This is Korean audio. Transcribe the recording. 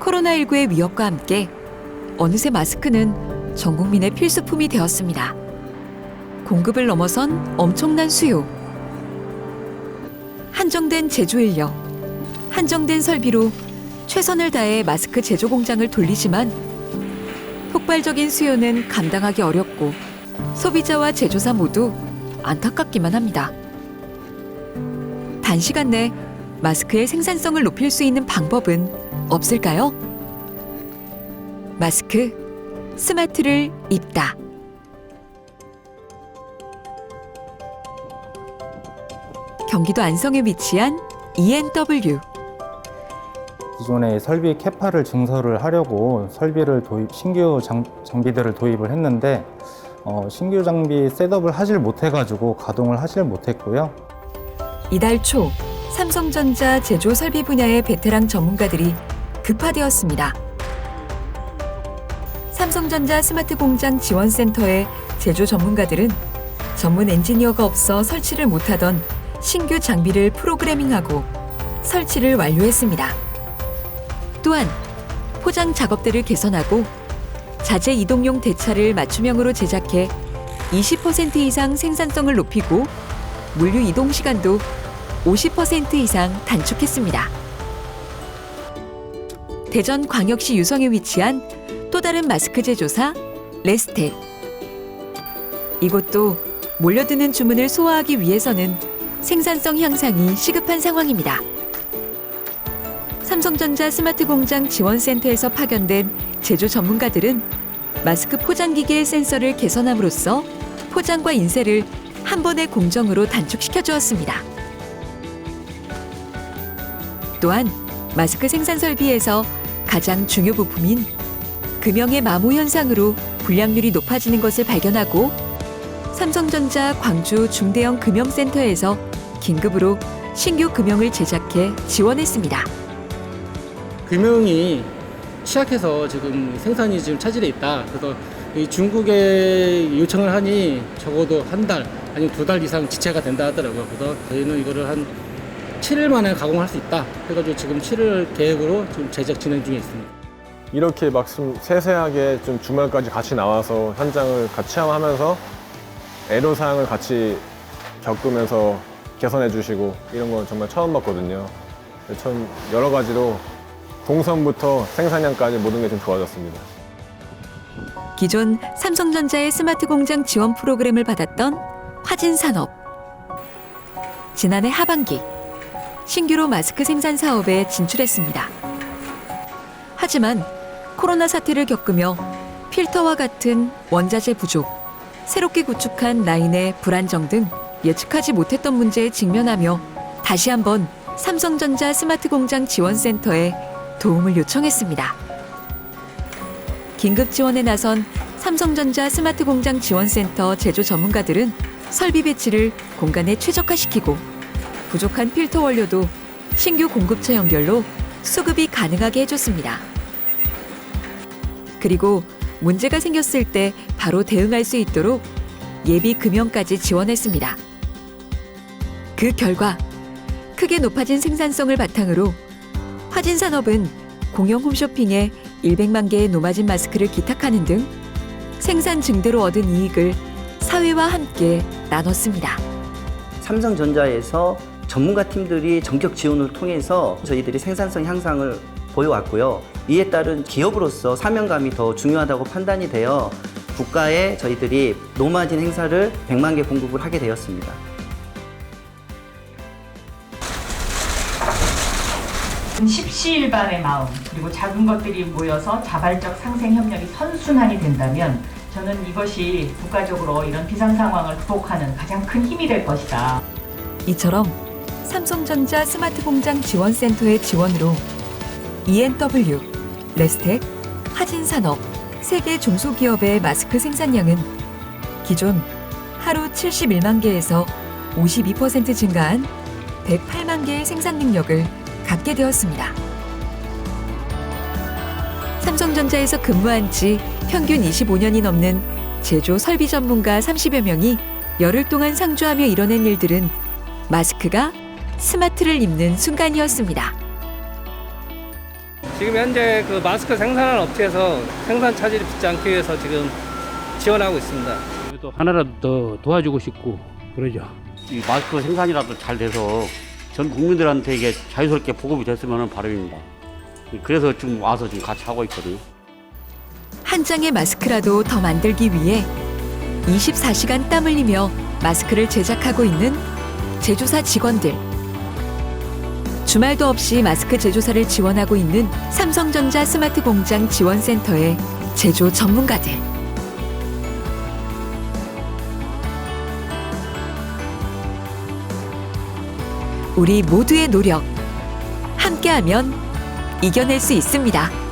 코로나19의 위협과 함께 어느새 마스크는 전 국민의 필수품이 되었습니다. 공급을 넘어선 엄청난 수요. 한정된 제조 인력, 한정된 설비로 최선을 다해 마스크 제조 공장을 돌리지만 폭발적인 수요는 감당하기 어렵고 소비자와 제조사 모두 안타깝기만 합니다. 단시간 내 마스크의 생산성을 높일 수 있는 방법은 없을까요? 마스크 스마트를 입다. 경기도 안성에 위치한 ENW 기존의 설비 캐파를 증설을 하려고 설비를 도입, 신규 장, 장비들을 도입을 했는데 어, 신규 장비 셋업을 하질 못해가지고 가동을 하질 못했고요. 이달 초 삼성전자 제조 설비 분야의 베테랑 전문가들이 급파되었습니다. 삼성전자 스마트 공장 지원센터의 제조 전문가들은 전문 엔지니어가 없어 설치를 못하던 신규 장비를 프로그래밍하고 설치를 완료했습니다. 또한 포장 작업대를 개선하고 자재 이동용 대차를 맞춤형으로 제작해 20% 이상 생산성을 높이고 물류 이동 시간도 50% 이상 단축했습니다. 대전 광역시 유성에 위치한 또 다른 마스크 제조사 레스텍. 이곳도 몰려드는 주문을 소화하기 위해서는 생산성 향상이 시급한 상황입니다. 삼성전자 스마트 공장 지원센터에서 파견된 제조 전문가들은 마스크 포장 기계의 센서를 개선함으로써 포장과 인쇄를 한 번의 공정으로 단축시켜 주었습니다. 또한 마스크 생산 설비에서 가장 중요 부품인 금형의 마모 현상으로 불량률이 높아지는 것을 발견하고 삼성전자 광주 중대형 금형센터에서 긴급으로 신규 금형을 제작해 지원했습니다. 금형이 취약해서 지금 생산이 지금 차질에 있다. 그래서 이 중국에 요청을 하니 적어도 한 달, 아니면 두 달 이상 지체가 된다 하더라고요. 그래서 저희는 이거를 한 7일 만에 가공할 수 있다. 해가지고 지금 7일 계획으로 지금 제작 진행 중에 있습니다. 이렇게 막 좀 세세하게 좀 주말까지 같이 나와서 현장을 같이 체험하면서 애로사항을 같이 겪으면서 개선해 주시고 이런 건 정말 처음 봤거든요. 참 여러 가지로 동선부터 생산량까지 모든 게 좀 좋아졌습니다. 기존 삼성전자의 스마트 공장 지원 프로그램을 받았던 화진산업. 지난해 하반기 신규로 마스크 생산 사업에 진출했습니다. 하지만 코로나 사태를 겪으며 필터와 같은 원자재 부족, 새롭게 구축한 라인의 불안정 등 예측하지 못했던 문제에 직면하며 다시 한번 삼성전자 스마트 공장 지원센터에 도움을 요청했습니다. 긴급 지원에 나선 삼성전자 스마트 공장 지원센터 제조 전문가들은 설비 배치를 공간에 최적화시키고 부족한 필터 원료도 신규 공급처 연결로 수급이 가능하게 해줬습니다. 그리고 문제가 생겼을 때 바로 대응할 수 있도록 예비 금형까지 지원했습니다. 그 결과 크게 높아진 생산성을 바탕으로 화진 산업은 공영 홈쇼핑에 100만 개의 노마진 마스크를 기탁하는 등 생산 증대로 얻은 이익을 사회와 함께 나눴습니다. 삼성전자에서 전문가 팀들이 전격 지원을 통해서 저희들이 생산성 향상을 보여왔고요. 이에 따른 기업으로서 사명감이 더 중요하다고 판단이 되어 국가에 저희들이 노마진 행사를 100만 개 공급을 하게 되었습니다. 십시일반의 마음 그리고 작은 것들이 모여서 자발적 상생 협력이 선순환이 된다면 저는 이것이 국가적으로 이런 비상 상황을 극복하는 가장 큰 힘이 될 것이다. 이처럼 삼성전자 스마트 공장 지원센터의 지원으로 ENW, 레스텍, 하진산업 세개 중소기업의 마스크 생산량은 기존 하루 71만 개에서 52% 증가한 108만 개의 생산 능력을 갖게 되었습니다. 삼성전자에서 근무한 지 평균 25년이 넘는 제조 설비 전문가 30여 명이 열흘 동안 상주하며 이뤄낸 일들은 마스크가 스마트를 입는 순간이었습니다. 지금 현재 그 마스크 생산하는 업체에서 생산 차질이 붙지 않기 위해서 지금 지원하고 있습니다. 또 하나라도 더 도와주고 싶고 그러죠. 이 마스크 생산이라도 잘 돼서 전 국민들한테 이게 자유스럽게 보급이 됐으면 하는 바람입니다. 그래서 지금 와서 지금 같이 하고 있거든요. 한 장의 마스크라도 더 만들기 위해 24시간 땀 흘리며 마스크를 제작하고 있는 제조사 직원들. 주말도 없이 마스크 제조사를 지원하고 있는 삼성전자 스마트 공장 지원센터의 제조 전문가들. 우리 모두의 노력. 함께하면 이겨낼 수 있습니다.